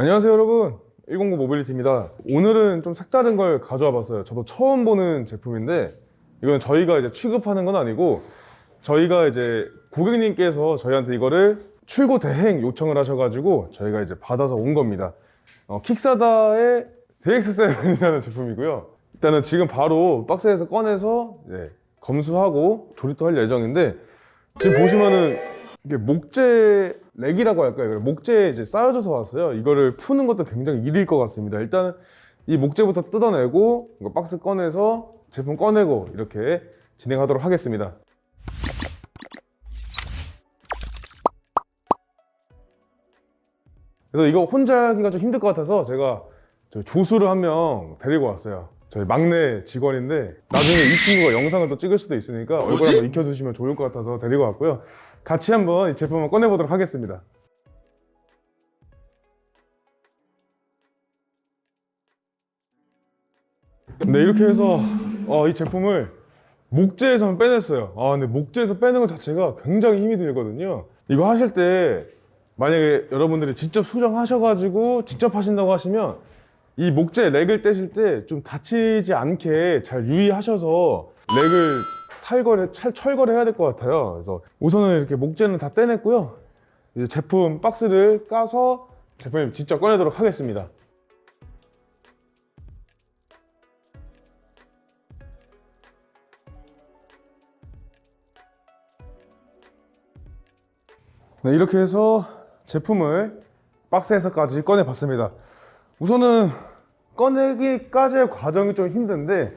안녕하세요 여러분. 109 모빌리티입니다. 오늘은 좀 색다른 걸 가져와 봤어요. 저도 처음 보는 제품인데 이건 저희가 이제 취급하는 건 아니고 저희가 이제 고객님께서 저희한테 이거를 출고 대행 요청을 하셔가지고 저희가 이제 받아서 온 겁니다. 어, 킥사다의 DX7이라는 제품이고요. 일단은 지금 바로 박스에서 꺼내서 이제 검수하고 조립도 할 예정인데 지금 보시면은 이게 목재 렉이라고 할까요? 목재에 이제 쌓여져서 왔어요. 이거를 푸는 것도 굉장히 일일 것 같습니다. 일단 이 목재부터 뜯어내고 이거 박스 꺼내서 제품 꺼내고 이렇게 진행하도록 하겠습니다. 그래서 이거 혼자 하기가 좀 힘들 것 같아서 제가 저 조수를 한 명 데리고 왔어요. 저희 막내 직원인데 나중에 이 친구가 영상을 또 찍을 수도 있으니까 얼굴 한번 익혀주시면 좋을 것 같아서 데리고 왔고요. 같이 한번 이 제품을 꺼내보도록 하겠습니다. 네 이렇게 해서 어, 이 제품을 목재에서만 빼냈어요. 아 근데 목재에서 빼는 것 자체가 굉장히 힘이 들거든요. 이거 하실 때 만약에 여러분들이 직접 수정하셔가지고 직접 하신다고 하시면 이 목재 렉을 떼실 때 좀 다치지 않게 잘 유의하셔서 렉을 탈거를 철, 철거를 해야 될 것 같아요. 그래서 우선은 이렇게 목재는 다 떼냈고요. 이제 제품 박스를 까서 제품을 직접 꺼내도록 하겠습니다. 네, 이렇게 해서 제품을 박스에서까지 꺼내봤습니다. 우선은 꺼내기까지의 과정이 좀 힘든데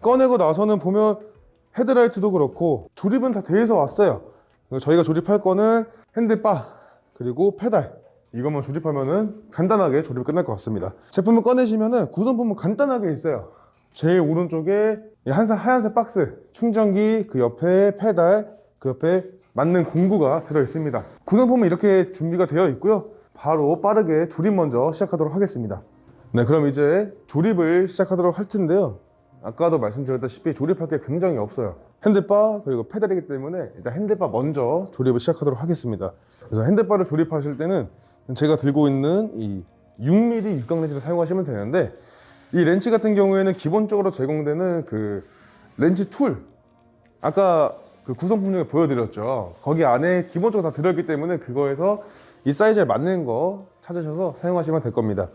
꺼내고 나서는 보면 헤드라이트도 그렇고 조립은 다 돼서 왔어요. 저희가 조립할 거는 핸드바 그리고 페달 이것만 조립하면은 간단하게 조립이 끝날 것 같습니다. 제품을 꺼내시면은 구성품은 간단하게 있어요. 제일 오른쪽에 이 한사, 하얀색 박스 충전기 그 옆에 페달 그 옆에 맞는 공구가 들어 있습니다. 구성품은 이렇게 준비가 되어 있고요. 바로 빠르게 조립 먼저 시작하도록 하겠습니다. 네, 그럼 이제 조립을 시작하도록 할 텐데요. 아까도 말씀드렸다시피 조립할 게 굉장히 없어요. 핸드바 그리고 페달이기 때문에 일단 핸드바 먼저 조립을 시작하도록 하겠습니다. 그래서 핸드바를 조립하실 때는 제가 들고 있는 이 6mm 육각 렌치를 사용하시면 되는데 이 렌치 같은 경우에는 기본적으로 제공되는 그 렌치 툴 아까 그 구성품 중에 보여드렸죠. 거기 안에 기본적으로 다 들어있기 때문에 그거에서 이 사이즈에 맞는 거 찾으셔서 사용하시면 될 겁니다.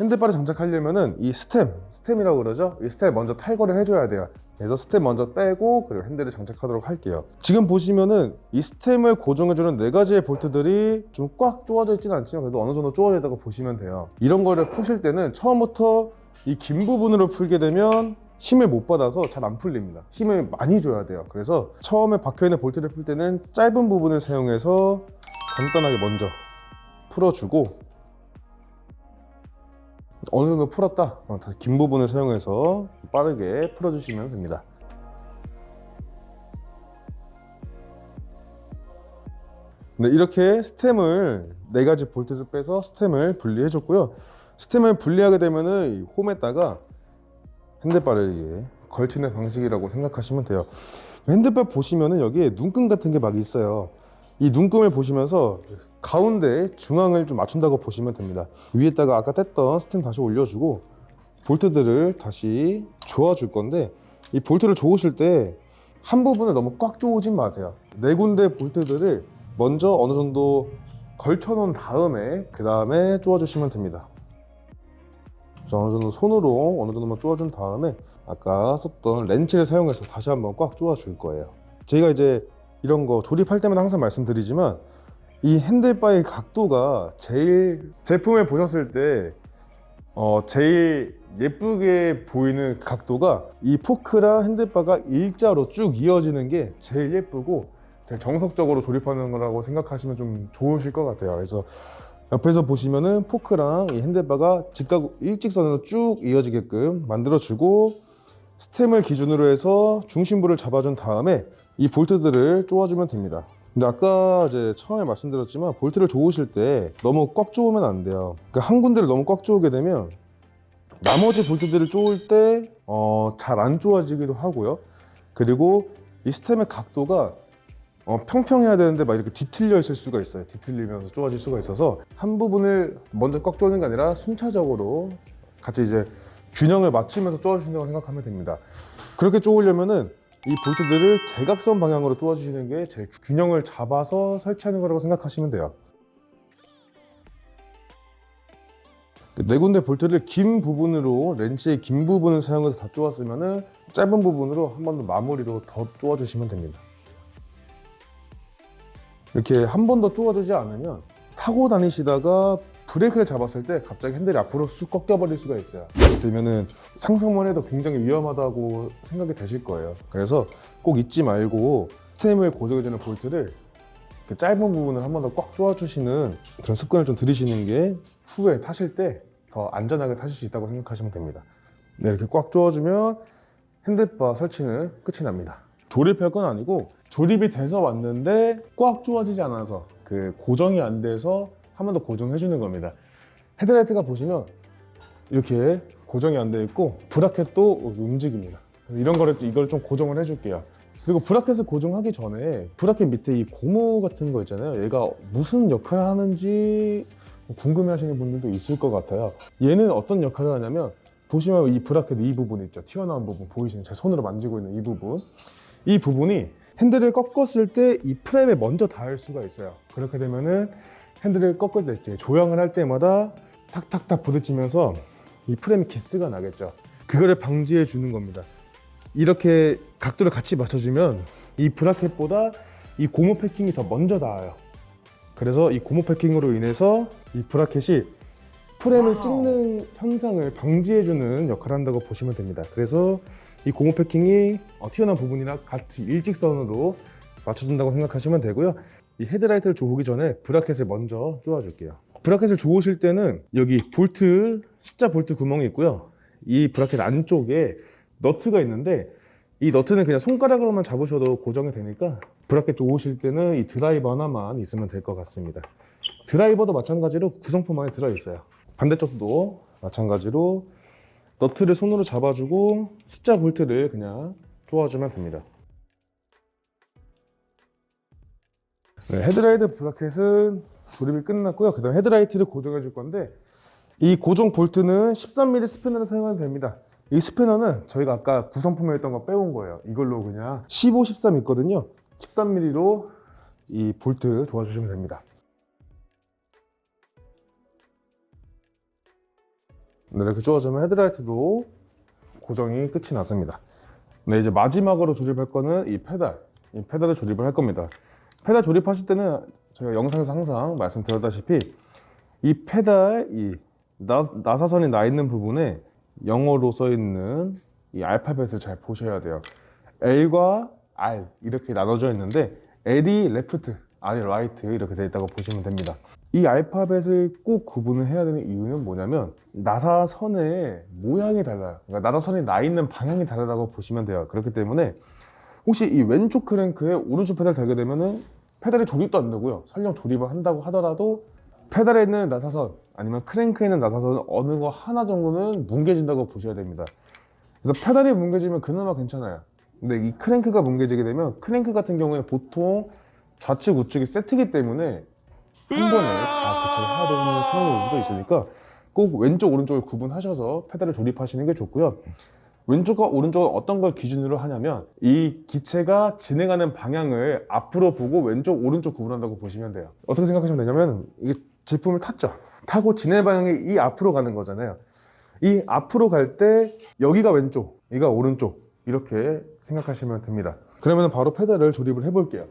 핸드바를 장착하려면은 이 스템, 스템이라고 그러죠? 이 스템 먼저 탈거를 해줘야 돼요. 그래서 스템 먼저 빼고 그리고 핸들을 장착하도록 할게요. 지금 보시면은 이 스템을 고정해주는 네 가지의 볼트들이 좀꽉 조아져 있지는 않지만 그래도 어느 정도 조아져 있다고 보시면 돼요. 이런 거를 푸실 때는 처음부터 이 긴 부분으로 풀게 되면 힘을 못 받아서 잘 안 풀립니다. 힘을 많이 줘야 돼요. 그래서 처음에 박혀있는 볼트를 풀 때는 짧은 부분을 사용해서 간단하게 먼저 풀어주고 어느 정도 풀었다. 어, 긴 부분을 사용해서 빠르게 풀어주시면 됩니다. 네, 이렇게 스템을 네 가지 볼트를 빼서 스템을 분리해 줬고요. 스템을 분리하게 되면은 이 홈에다가 핸드바를 걸치는 방식이라고 생각하시면 돼요. 핸드바 보시면은 여기에 눈금 같은 게 막 있어요. 이 눈금을 보시면서 가운데 중앙을 좀 맞춘다고 보시면 됩니다. 위에다가 아까 뗐던 스템 다시 올려주고 볼트들을 다시 조아 줄 건데 이 볼트를 조으실 때 한 부분을 너무 꽉 조으진 마세요. 네 군데 볼트들을 먼저 어느 정도 걸쳐 놓은 다음에 그 다음에 조아 주시면 됩니다. 자, 어느 정도 손으로 어느 정도만 조아준 다음에 아까 썼던 렌치를 사용해서 다시 한번 꽉 조아줄 거예요. 저희가 이제 이런 거 조립할 때마다 항상 말씀드리지만 이 핸들바의 각도가 제일 제품을 보셨을 때 어, 제일 예쁘게 보이는 각도가 이 포크랑 핸들바가 일자로 쭉 이어지는 게 제일 예쁘고 제일 정석적으로 조립하는 거라고 생각하시면 좀 좋으실 것 같아요. 그래서 옆에서 보시면은 포크랑 이 핸들바가 직각 일직선으로 쭉 이어지게끔 만들어주고 스템을 기준으로 해서 중심부를 잡아준 다음에 이 볼트들을 조아주면 됩니다. 근데 아까 이제 처음에 말씀드렸지만 볼트를 조으실 때 너무 꽉 조으면 안 돼요. 그러니까 한 군데를 너무 꽉 조으게 되면 나머지 볼트들을 조을 때 어, 잘안 조아지기도 하고요. 그리고 이 스템의 각도가 어, 평평해야 되는데 막 이렇게 뒤틀려 있을 수가 있어요. 뒤틀리면서 쪼아질 수가 있어서 한 부분을 먼저 꽉 조는 게 아니라 순차적으로 같이 이제 균형을 맞추면서 쪼아주신다고 생각하면 됩니다. 그렇게 쪼으려면은 이 볼트들을 대각선 방향으로 쪼아주시는 게제 균형을 잡아서 설치하는 거라고 생각하시면 돼요. 네 군데 볼트를 긴 부분으로 렌치의 긴 부분을 사용해서 다 쪼았으면은 짧은 부분으로 한 번 더 마무리로 더 쪼아주시면 됩니다. 이렇게 한 번 더 쪼아주지 않으면 타고 다니시다가 브레이크를 잡았을 때 갑자기 핸들이 앞으로 쑥 꺾여버릴 수가 있어요. 그렇게 되면은 상상만 해도 굉장히 위험하다고 생각이 되실 거예요. 그래서 꼭 잊지 말고 스템을 고정해주는 볼트를 그 짧은 부분을 한 번 더꽉 쪼아주시는 그런 습관을 좀 들이시는 게 후에 타실 때 더 안전하게 타실 수 있다고 생각하시면 됩니다. 네, 이렇게 꽉 쪼아주면 핸들바 설치는 끝이 납니다. 조립할 건 아니고 조립이 돼서 왔는데 꽉 조아지지 않아서 그 고정이 안 돼서 한 번 더 고정해 주는 겁니다. 헤드라이트가 보시면 이렇게 고정이 안 돼 있고 브라켓도 움직입니다. 이런 거를 또 이걸 좀 고정을 해 줄게요. 그리고 브라켓을 고정하기 전에 브라켓 밑에 이 고무 같은 거 있잖아요. 얘가 무슨 역할을 하는지 궁금해 하시는 분들도 있을 것 같아요. 얘는 어떤 역할을 하냐면 보시면 이 브라켓 이 부분 있죠. 튀어나온 부분 보이시는 제 손으로 만지고 있는 이 부분. 이 부분이 핸들을 꺾었을 때 이 프레임에 먼저 닿을 수가 있어요. 그렇게 되면은 핸들을 꺾을 때 이제 조향을 할 때마다 탁탁탁 부딪히면서 이 프레임에 기스가 나겠죠. 그거를 방지해 주는 겁니다. 이렇게 각도를 같이 맞춰주면 이 브라켓보다 이 고무 패킹이 더 먼저 닿아요. 그래서 이 고무 패킹으로 인해서 이 브라켓이 프레임을 찍는 현상을 방지해주는 역할을 한다고 보시면 됩니다. 그래서 이 고무 패킹이 어, 튀어나온 부분이랑 같이 일직선으로 맞춰준다고 생각하시면 되고요. 이 헤드라이트를 조우기 전에 브라켓을 먼저 쪼아줄게요. 브라켓을 조으실 때는 여기 볼트, 십자 볼트 구멍이 있고요. 이 브라켓 안쪽에 너트가 있는데 이 너트는 그냥 손가락으로만 잡으셔도 고정이 되니까 브라켓 조으실 때는 이 드라이버 하나만 있으면 될 것 같습니다. 드라이버도 마찬가지로 구성품 안에 들어있어요. 반대쪽도 마찬가지로 너트를 손으로 잡아주고 십자 볼트를 그냥 조아주면 됩니다. 네, 헤드라이트 브라켓은 조립이 끝났고요. 그 다음 헤드라이트를 고정해 줄 건데 이 고정 볼트는 13mm 스패너를 사용하면 됩니다. 이 스패너는 저희가 아까 구성품에 있던 거 빼온 거예요. 이걸로 그냥 15, 13 있거든요. 13mm로 이 볼트 조아주시면 됩니다. 네, 이렇게 조아주면 헤드라이트도 고정이 끝이 났습니다. 네, 이제 마지막으로 조립할 거는 이 페달. 이 페달을 조립을 할 겁니다. 페달 조립하실 때는 저희가 영상에서 항상 말씀드렸다시피 이 페달, 이 나, 나사선이 나 있는 부분에 영어로 써 있는 이 알파벳을 잘 보셔야 돼요. L과 R 이렇게 나눠져 있는데 L이 레프트, R이 라이트 이렇게 되어 있다고 보시면 됩니다. 이 알파벳을 꼭 구분을 해야 되는 이유는 뭐냐면 나사선의 모양이 달라요. 그러니까 나사선이 나 있는 방향이 다르다고 보시면 돼요. 그렇기 때문에 혹시 이 왼쪽 크랭크에 오른쪽 페달 달게 되면은 페달이 조립도 안 되고요. 설령 조립을 한다고 하더라도 페달에 있는 나사선 아니면 크랭크에 있는 나사선 어느 거 하나 정도는 뭉개진다고 보셔야 됩니다. 그래서 페달이 뭉개지면 그나마 괜찮아요. 근데 이 크랭크가 뭉개지게 되면 크랭크 같은 경우에 보통 좌측 우측이 세트기 때문에 한 번에 다 교체를 해야 되는 상황이 올 수도 있으니까 꼭 왼쪽 오른쪽을 구분하셔서 페달을 조립하시는 게 좋고요. 왼쪽과 오른쪽은 어떤 걸 기준으로 하냐면 이 기체가 진행하는 방향을 앞으로 보고 왼쪽 오른쪽 구분한다고 보시면 돼요. 어떻게 생각하시면 되냐면 이게 제품을 탔죠. 타고 진행 방향이 이 앞으로 가는 거잖아요. 이 앞으로 갈 때 여기가 왼쪽, 여기가 오른쪽 이렇게 생각하시면 됩니다. 그러면 바로 페달을 조립을 해볼게요.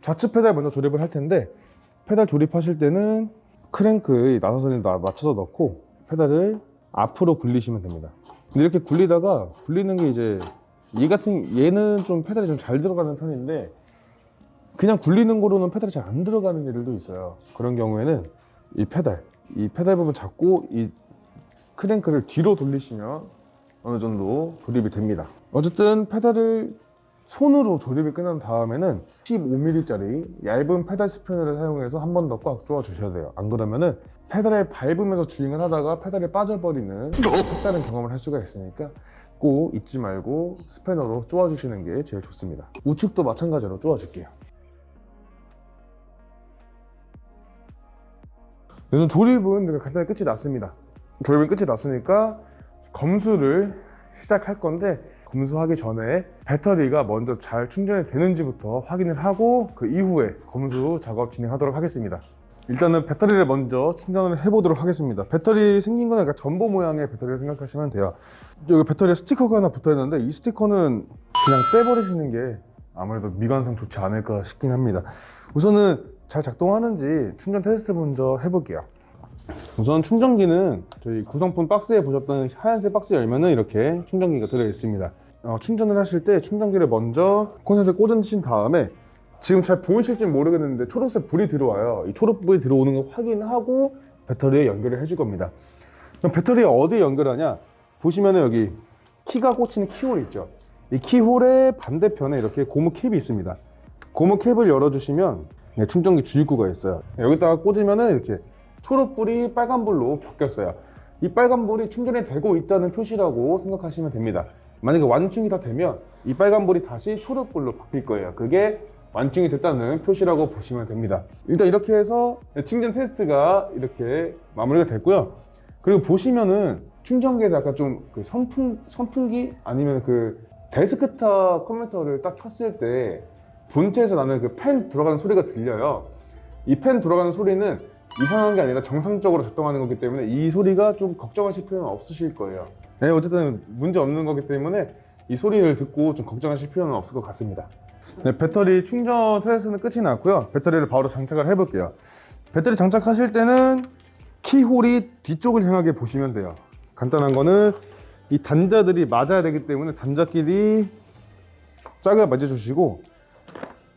좌측 페달 먼저 조립을 할 텐데 페달 조립하실 때는 크랭크의 나사선에 나- 맞춰서 넣고 페달을 앞으로 굴리시면 됩니다. 근데 이렇게 굴리다가 굴리는 게 이제 얘 같은 얘는 좀 페달이 좀 잘 들어가는 편인데 그냥 굴리는 거로는 페달이 잘 안 들어가는 애들도 있어요. 그런 경우에는 이 페달, 이 페달 부분 잡고 이 크랭크를 뒤로 돌리시면 어느 정도 조립이 됩니다. 어쨌든 페달을 손으로 조립이 끝난 다음에는 15mm짜리 얇은 페달 스피너를 사용해서 한 번 더 꽉 조아 주셔야 돼요. 안 그러면은 페달을 밟으면서 주행을 하다가 페달이 빠져버리는 색다른 경험을 할 수가 있으니까 꼭 잊지 말고 스패너로 쪼아주시는 게 제일 좋습니다. 우측도 마찬가지로 쪼아줄게요. 우선 조립은 간단히 끝이 났습니다. 조립은 끝이 났으니까 검수를 시작할 건데 검수하기 전에 배터리가 먼저 잘 충전이 되는지부터 확인을 하고 그 이후에 검수 작업 진행하도록 하겠습니다. 일단은 배터리를 먼저 충전을 해보도록 하겠습니다. 배터리 생긴 거는 약간 전보 모양의 배터리를 생각하시면 돼요. 여기 배터리에 스티커가 하나 붙어 있는데 이 스티커는 그냥 떼버리시는 게 아무래도 미관상 좋지 않을까 싶긴 합니다. 우선은 잘 작동하는지 충전 테스트 먼저 해볼게요. 우선 충전기는 저희 구성품 박스에 보셨던 하얀색 박스 열면은 이렇게 충전기가 들어 있습니다. 어, 충전을 하실 때 충전기를 먼저 콘센트에 꽂으신 다음에 지금 잘 보이실지 모르겠는데 초록색 불이 들어와요. 이 초록불이 들어오는 걸 확인하고 배터리에 연결을 해줄 겁니다. 그럼 배터리에 어디에 연결하냐? 보시면은 여기 키가 꽂히는 키홀 있죠. 이 키홀의 반대편에 이렇게 고무 캡이 있습니다. 고무 캡을 열어주시면 네, 충전기 주입구가 있어요. 여기다가 꽂으면은 이렇게 초록불이 빨간불로 바뀌었어요. 이 빨간불이 충전이 되고 있다는 표시라고 생각하시면 됩니다. 만약에 완충이 다 되면 이 빨간불이 다시 초록불로 바뀔 거예요. 그게 완충이 됐다는 표시라고 보시면 됩니다. 일단 이렇게 해서 충전 테스트가 이렇게 마무리가 됐고요. 그리고 보시면은 충전기에서 약간 좀 그 선풍, 선풍기 아니면 그 데스크탑 컴퓨터를 딱 켰을 때 본체에서 나는 그팬 돌아가는 소리가 들려요. 이팬 돌아가는 소리는 이상한 게 아니라 정상적으로 작동하는 거기 때문에 이 소리가 좀 걱정하실 필요는 없으실 거예요. 네, 어쨌든 문제 없는 거기 때문에 이 소리를 듣고 좀 걱정하실 필요는 없을 것 같습니다. 네, 배터리 충전 테스트는 끝이 났고요. 배터리를 바로 장착을 해볼게요. 배터리 장착하실 때는 키홀이 뒤쪽을 향하게 보시면 돼요. 간단한 거는 이 단자들이 맞아야 되기 때문에 단자끼리 짝을 맞춰주시고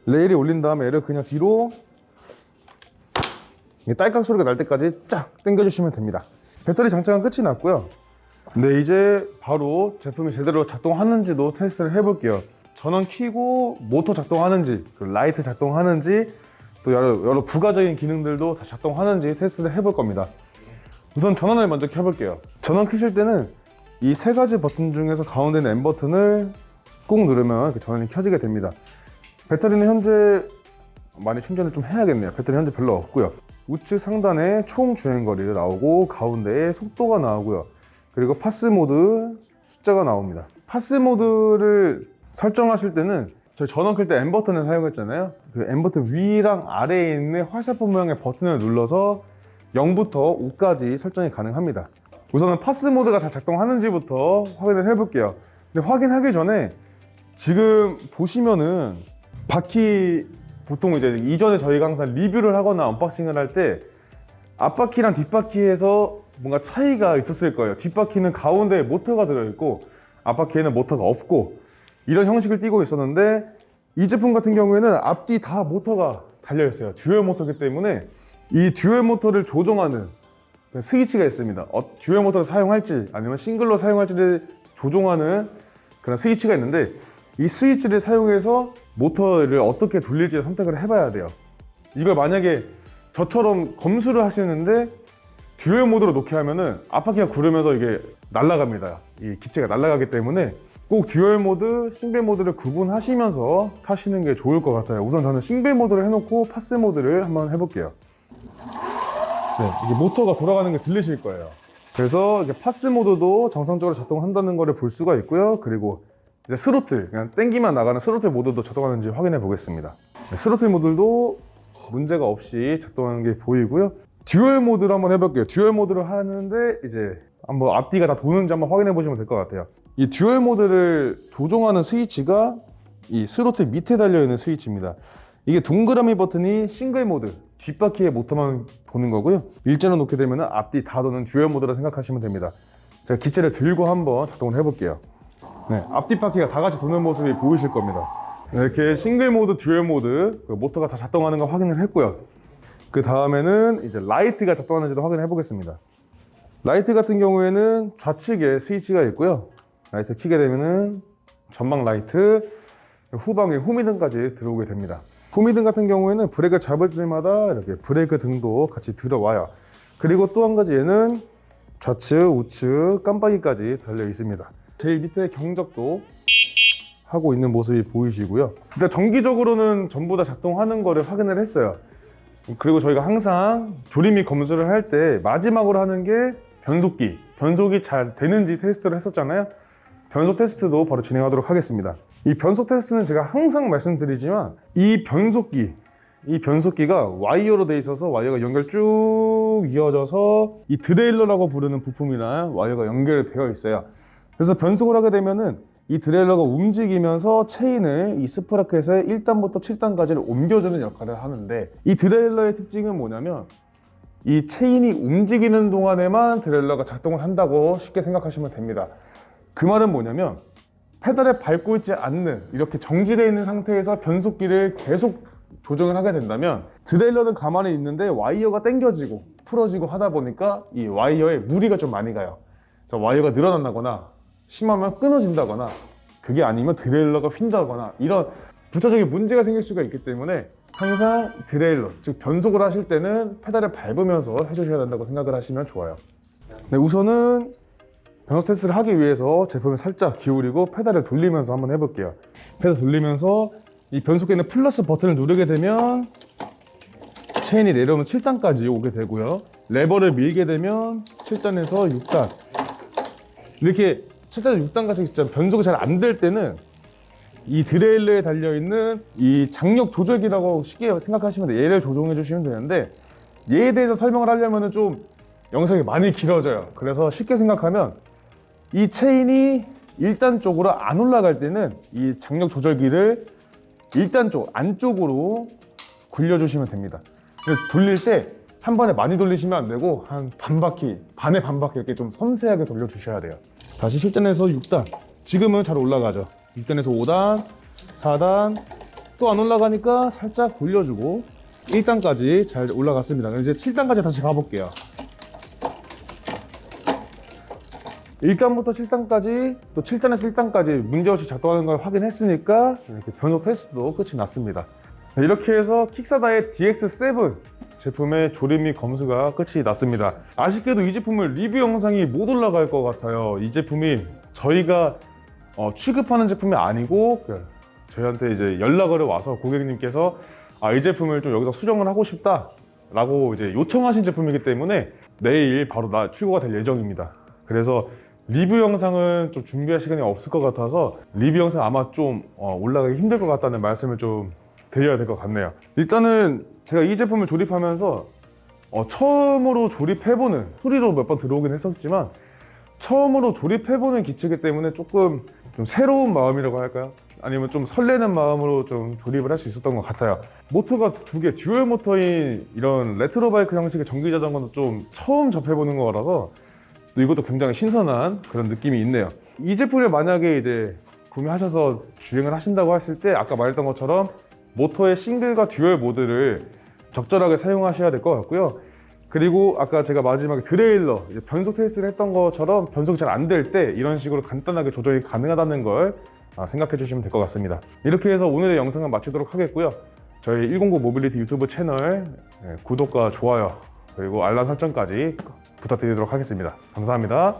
레일이 올린 다음에 얘를 그냥 뒤로 이 딸깍 소리가 날 때까지 쫙 당겨주시면 됩니다. 배터리 장착은 끝이 났고요. 네, 이제 바로 제품이 제대로 작동하는지도 테스트를 해볼게요. 전원 키고 모터 작동하는지, 그 라이트 작동하는지, 또 여러, 여러 부가적인 기능들도 다 작동하는지 테스트를 해볼 겁니다. 우선 전원을 먼저 켜볼게요. 전원 켜실 때는 이 세 가지 버튼 중에서 가운데 있는 N 버튼을 꾹 누르면 전원이 켜지게 됩니다. 배터리는 현재 많이 충전을 좀 해야겠네요. 배터리 현재 별로 없고요. 우측 상단에 총 주행 거리가 나오고 가운데에 속도가 나오고요. 그리고 파스 모드 숫자가 나옵니다. 파스 모드를 설정하실 때는 저희 전원 켤때 N 버튼을 사용했잖아요. 그 N 버튼 위랑 아래에 있는 활사포 모양의 버튼을 눌러서 0부터 5까지 설정이 가능합니다. 우선은 파스 모드가 잘 작동하는지부터 확인을 해볼게요. 근데 확인하기 전에 지금 보시면은 바퀴 보통 이제 이전에 저희가 항상 리뷰를 하거나 언박싱을 할 때 앞바퀴랑 뒷바퀴에서 뭔가 차이가 있었을 거예요. 뒷바퀴는 가운데에 모터가 들어있고 앞바퀴에는 모터가 없고 이런 형식을 띠고 있었는데 이 제품 같은 경우에는 앞뒤 다 모터가 달려 있어요. 듀얼 모터기 때문에 이 듀얼 모터를 조종하는 그 스위치가 있습니다. 어, 듀얼 모터를 사용할지 아니면 싱글로 사용할지를 조종하는 그런 스위치가 있는데 이 스위치를 사용해서 모터를 어떻게 돌릴지 선택을 해봐야 돼요. 이걸 만약에 저처럼 검수를 하시는데 듀얼 모드로 놓게 하면은 앞바퀴가 구르면서 이게 날아갑니다. 이 기체가 날아가기 때문에 꼭 듀얼 모드, 싱글 모드를 구분하시면서 타시는 게 좋을 것 같아요. 우선 저는 싱글 모드를 해놓고 파스 모드를 한번 해볼게요. 네, 이게 모터가 돌아가는 게 들리실 거예요. 그래서 파스 모드도 정상적으로 작동한다는 것을 볼 수가 있고요. 그리고 이제 스로틀, 그냥 땡기만 나가는 스로틀 모드도 작동하는지 확인해 보겠습니다. 네, 스로틀 모드도 문제가 없이 작동하는 게 보이고요. 듀얼 모드를 한번 해볼게요. 듀얼 모드를 하는데 이제 한번 앞뒤가 다 도는지 한번 확인해 보시면 될 것 같아요. 이 듀얼 모드를 조종하는 스위치가 이 스로틀 밑에 달려 있는 스위치입니다. 이게 동그라미 버튼이 싱글 모드, 뒷바퀴의 모터만 보는 거고요. 일자로 놓게 되면 앞뒤 다 도는 듀얼 모드라 생각하시면 됩니다. 제가 기체를 들고 한번 작동을 해볼게요. 네, 앞뒤 바퀴가 다 같이 도는 모습이 보이실 겁니다. 네, 이렇게 싱글 모드, 듀얼 모드, 그 모터가 다 작동하는 거 확인을 했고요. 그 다음에는 이제 라이트가 작동하는지도 확인해 보겠습니다. 라이트 같은 경우에는 좌측에 스위치가 있고요. 라이트 키게 되면은 전방 라이트, 후방에 후미등까지 들어오게 됩니다. 후미등 같은 경우에는 브레이크 잡을 때마다 이렇게 브레이크 등도 같이 들어와요. 그리고 또 한 가지 얘는 좌측, 우측, 깜빡이까지 달려 있습니다. 제일 밑에 경적도 하고 있는 모습이 보이시고요. 일단 정기적으로는 전부 다 작동하는 거를 확인을 했어요. 그리고 저희가 항상 조립 및 검수를 할 때 마지막으로 하는 게 변속기. 변속이 잘 되는지 테스트를 했었잖아요. 변속 테스트도 바로 진행하도록 하겠습니다. 이 변속 테스트는 제가 항상 말씀드리지만 이 변속기, 이 변속기가 와이어로 돼 있어서 와이어가 연결 쭉 이어져서 이 드레일러라고 부르는 부품이랑 와이어가 연결이 되어 있어요. 그래서 변속을 하게 되면은 이 드레일러가 움직이면서 체인을 이 스프라켓의 1단부터 7단까지를 옮겨주는 역할을 하는데 이 드레일러의 특징은 뭐냐면 이 체인이 움직이는 동안에만 드레일러가 작동을 한다고 쉽게 생각하시면 됩니다. 그 말은 뭐냐면 페달에 밟고 있지 않는 이렇게 정지되어 있는 상태에서 변속기를 계속 조정을 하게 된다면 드레일러는 가만히 있는데 와이어가 당겨지고 풀어지고 하다 보니까 이 와이어에 무리가 좀 많이 가요. 그래서 와이어가 늘어난다거나 심하면 끊어진다거나 그게 아니면 드레일러가 휜다거나 이런 부차적인 문제가 생길 수가 있기 때문에 항상 드레일러 즉 변속을 하실 때는 페달을 밟으면서 해주셔야 된다고 생각을 하시면 좋아요. 네, 우선은 변속 테스트를 하기 위해서 제품을 살짝 기울이고 페달을 돌리면서 한번 해볼게요. 페달 돌리면서 이 변속기는 플러스 버튼을 누르게 되면 체인이 내려오면 7단까지 오게 되고요. 레버를 밀게 되면 7단에서 6단. 이렇게 7단에서 6단까지 진짜 변속이 잘 안 될 때는 이 드레일러에 달려있는 이 장력 조절기라고 쉽게 생각하시면 돼요. 얘를 조종해 주시면 되는데 얘에 대해서 설명을 하려면 좀 영상이 많이 길어져요. 그래서 쉽게 생각하면 이 체인이 1단 쪽으로 안 올라갈 때는 이 장력 조절기를 1단 쪽 안쪽으로 굴려주시면 됩니다. 돌릴 때 한 번에 많이 돌리시면 안 되고 한 반 바퀴, 반에 반 바퀴 이렇게 좀 섬세하게 돌려주셔야 돼요. 다시 실전에서 6단. 지금은 잘 올라가죠. 6단에서 5단, 4단, 또 안 올라가니까 살짝 돌려주고 1단까지 잘 올라갔습니다. 이제 7단까지 다시 가볼게요. 1단부터 7단까지 또 7단에서 1단까지 문제없이 작동하는 걸 확인했으니까 이렇게 변속 테스트도 끝이 났습니다. 네, 이렇게 해서 킥사다의 DX7 제품의 조립 및 검수가 끝이 났습니다. 아쉽게도 이 제품을 리뷰 영상이 못 올라갈 것 같아요. 이 제품이 저희가 어, 취급하는 제품이 아니고 그 저희한테 이제 연락을 와서 고객님께서 아, 이 제품을 좀 여기서 수정을 하고 싶다 라고 이제 요청하신 제품이기 때문에 내일 바로 나 출고가 될 예정입니다. 그래서 리뷰 영상은 좀 준비할 시간이 없을 것 같아서 리뷰 영상 아마 좀 어, 올라가기 힘들 것 같다는 말씀을 좀 드려야 될 것 같네요. 일단은 제가 이 제품을 조립하면서 어, 처음으로 조립해보는 소리로 몇 번 들어오긴 했었지만 처음으로 조립해보는 기체이기 때문에 조금 좀 새로운 마음이라고 할까요? 아니면 좀 설레는 마음으로 좀 조립을 할 수 있었던 것 같아요. 모터가 두 개, 듀얼 모터인 이런 레트로 바이크 형식의 전기 자전거는 좀 처음 접해보는 거라서 또 이것도 굉장히 신선한 그런 느낌이 있네요. 이 제품을 만약에 이제 구매하셔서 주행을 하신다고 했을 때 아까 말했던 것처럼 모터의 싱글과 듀얼 모드를 적절하게 사용하셔야 될 것 같고요. 그리고 아까 제가 마지막에 드레일러 변속 테스트를 했던 것처럼 변속이 잘 안 될 때 이런 식으로 간단하게 조정이 가능하다는 걸 아, 생각해 주시면 될 것 같습니다. 이렇게 해서 오늘의 영상은 마치도록 하겠고요. 저희 109 모빌리티 유튜브 채널 예, 구독과 좋아요 그리고 알람 설정까지 부탁드리도록 하겠습니다. 감사합니다.